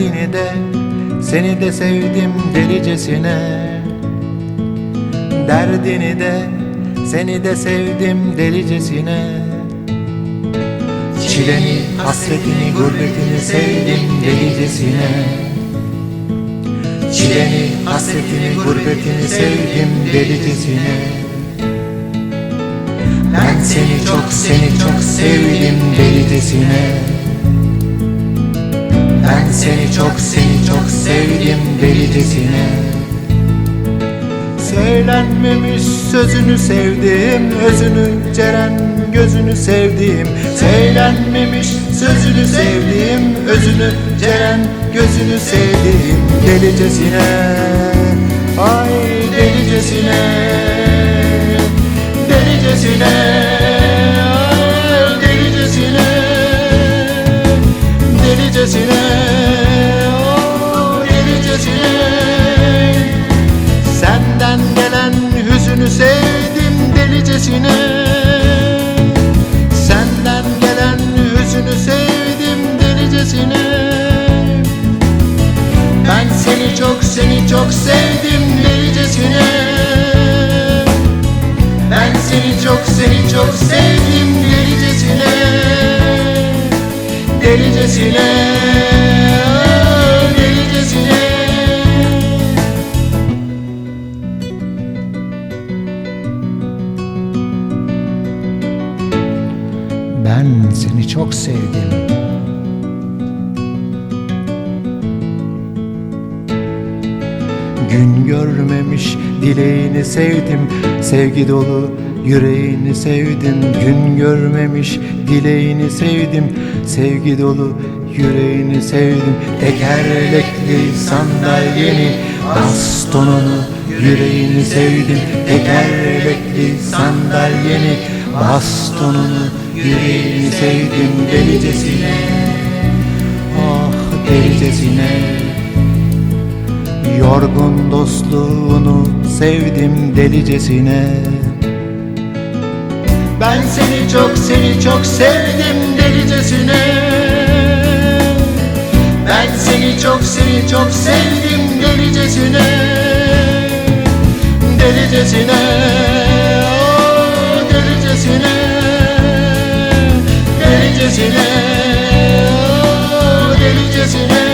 Derdini de seni de sevdim delicesine. Derdini de seni de sevdim delicesine. Çileni, hasretini, gurbetini sevdim delicesine. Çileni, hasretini, gurbetini sevdim delicesine. Ben seni çok seni çok sevdim delicesine Ben seni çok seni çok sevdim delicesine Söylenmemiş sözünü sevdim Özünü Ceren gözünü sevdim. Söylenmemiş sözünü sevdim Özünü Ceren gözünü sevdim Delicesine çok seni çok sevdim delicesine Ben seni çok seni çok sevdim delicesine Delicesine Delicesine Ben seni çok sevdim. Görmemiş dileğini sevdim Sevgi dolu yüreğini sevdim. Gün görmemiş dileğini sevdim Sevgi dolu yüreğini sevdim. Tekerlekli sandalyeni Bastonunu yüreğini sevdim. Tekerlekli sandalyeni Bastonunu yüreğini sevdim. Delicesine Ah delicesine yorgun dostluğunu sevdim delicesine. Ben seni çok seni çok sevdim delicesine. Ben seni çok seni çok sevdim delicesine. Delicesine oh, Delicesine. Delicesine oh, Delicesine.